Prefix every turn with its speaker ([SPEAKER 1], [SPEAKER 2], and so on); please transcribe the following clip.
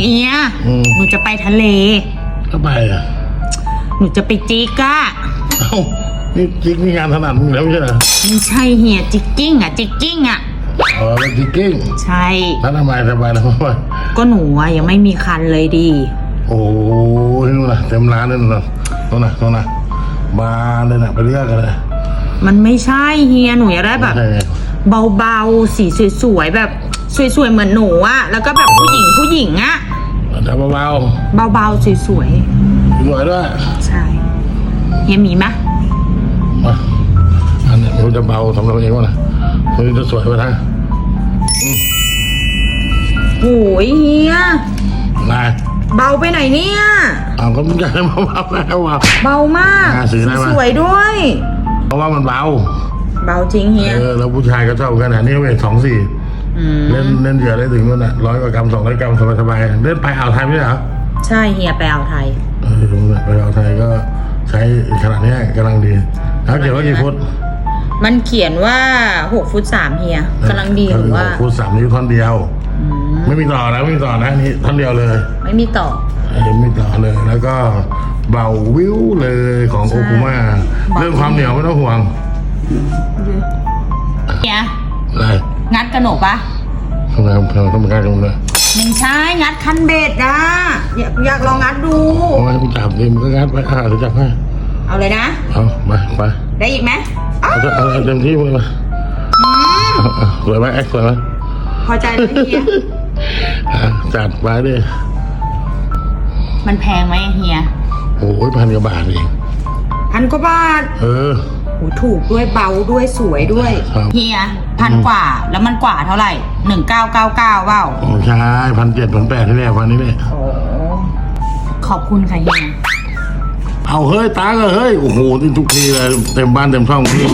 [SPEAKER 1] เฮีย
[SPEAKER 2] อืม
[SPEAKER 1] หนูจะไปทะเล
[SPEAKER 2] ก็ไปอะ
[SPEAKER 1] หนูจะไปจิกอะ
[SPEAKER 2] เอ้านี่จิ๊กนี่งานถนัดมึงแล้วไม่ใช่เหรอ
[SPEAKER 1] ไม่ใช่เฮียจิกกิ้งอะจิกกิ้งอะ
[SPEAKER 2] อ๋อเป็นจิ๊กกิ้ง
[SPEAKER 1] ใช่
[SPEAKER 2] แล้วทำไมสบายแล้วทำไม
[SPEAKER 1] ก็หนูอะยังไม่มีคันเลยดี
[SPEAKER 2] โอ้ยนู่นน่ะเต็มร้านเลยนู่นน่ะนู่นน่ะนู่นน่ะมาเลยน่ะไปเลือกกันเลย
[SPEAKER 1] มันไม่ใช่เฮียหนูอยากได้แบบ
[SPEAKER 2] ใช่ไง
[SPEAKER 1] เบาๆ สีสวยๆ แบบสวยๆ เหมือนหนูอะแล้วก็แบบผู้หญิงผู้หญิงอะ
[SPEAKER 2] แต่เบา
[SPEAKER 1] เบาๆสวย
[SPEAKER 2] ๆสวยด้วย
[SPEAKER 1] ๆใช่เฮียมีมะ
[SPEAKER 2] มาอันนี้มันจะเบาสำหรับเองวะนะมันจะสวยไปทาง
[SPEAKER 1] โอ้ยเฮีย
[SPEAKER 2] นาย
[SPEAKER 1] เบาไปไหนเนี่ย
[SPEAKER 2] เอาก็มึงจะให้มาเบาแล้วว่ะ
[SPEAKER 1] เบามาก
[SPEAKER 2] อ่าสีอะไรวะ
[SPEAKER 1] สวยด้วย
[SPEAKER 2] เพราะว่ามันเบา
[SPEAKER 1] เบาจริงเฮีย
[SPEAKER 2] เออแล้วผู้ชายก็ชอบขนาดนี้เว้ยสองสี่
[SPEAKER 1] อืม
[SPEAKER 2] เล่นเล่นเหยื่อได้ถึงนู่นน่ะร้อยกว่ากรัมสองร้อยกรัมสบายๆเล่นไปอ่าวไทยไม่ใช่เหรอ
[SPEAKER 1] ใช่เฮียไปเอาไทย
[SPEAKER 2] เออไปอ่าวไทยก็ใช้ขนาดเนี้ยกำลังดีแล้วเกี่ยวว่ากี่ฟุต
[SPEAKER 1] มันเขียนว่าหกฟุตสามเฮียกำลังดีหรือว่า
[SPEAKER 2] ฟุตสามนิ้วท่อนเดียว
[SPEAKER 1] อืม
[SPEAKER 2] ไม่มีต่อนะไม่มีต่อนะนี่ท่อนเดียวเลย
[SPEAKER 1] ไม่มีต่อ
[SPEAKER 2] เออไม่ต่อเลย แล้วก็เบาวิวเลยของ
[SPEAKER 1] ใช่
[SPEAKER 2] โอคุมา
[SPEAKER 1] เบา
[SPEAKER 2] เรื่องความเหนียวไม่ต้องห่วง
[SPEAKER 1] เฮีย
[SPEAKER 2] อะไร
[SPEAKER 1] งัดกระหนกปะ
[SPEAKER 2] ทำไมทำไมต้องมาใกล้กันเลย
[SPEAKER 1] ไม่ใช่งัดคันเบ็ดนะอยากอยากลองงัดดู
[SPEAKER 2] โอ้ยมึงจับดิมึงก็งัดไปอ่าเดี๋ยวจับให้
[SPEAKER 1] เอาเลยนะ
[SPEAKER 2] เอาไปไป
[SPEAKER 1] ได้อีกไหมอ้าว
[SPEAKER 2] เอาเอาเอาเต็มที่มึงมาเอาเอาสวยไหมแอคสวยไหม
[SPEAKER 1] พอใจแล้วเฮีย
[SPEAKER 2] อะจัดไปดิ
[SPEAKER 1] มันแพงไหมเฮีย
[SPEAKER 2] โอ้ยพันกว่าบาทเอง
[SPEAKER 1] พันกว่าบาท
[SPEAKER 2] เออ
[SPEAKER 1] โหถูกด้วยเบาด้วยสวยด้วย
[SPEAKER 2] ครับ
[SPEAKER 1] เฮียพันกว่าแล้วมันกว่าเท่าไหร่หนึ่งเก้าเก้าเก้าเปล่า
[SPEAKER 2] โอ้ใช่พันเจ็ดพันแปดที่แรกพันนี้เนี่ย
[SPEAKER 1] โอ้ขอบคุณค่ะเฮีย
[SPEAKER 2] เอาเฮ้ยตาก็เฮ้ย โอ้โหนี่ทุกทีเลยเต็มบ้านเต็มช่องพี่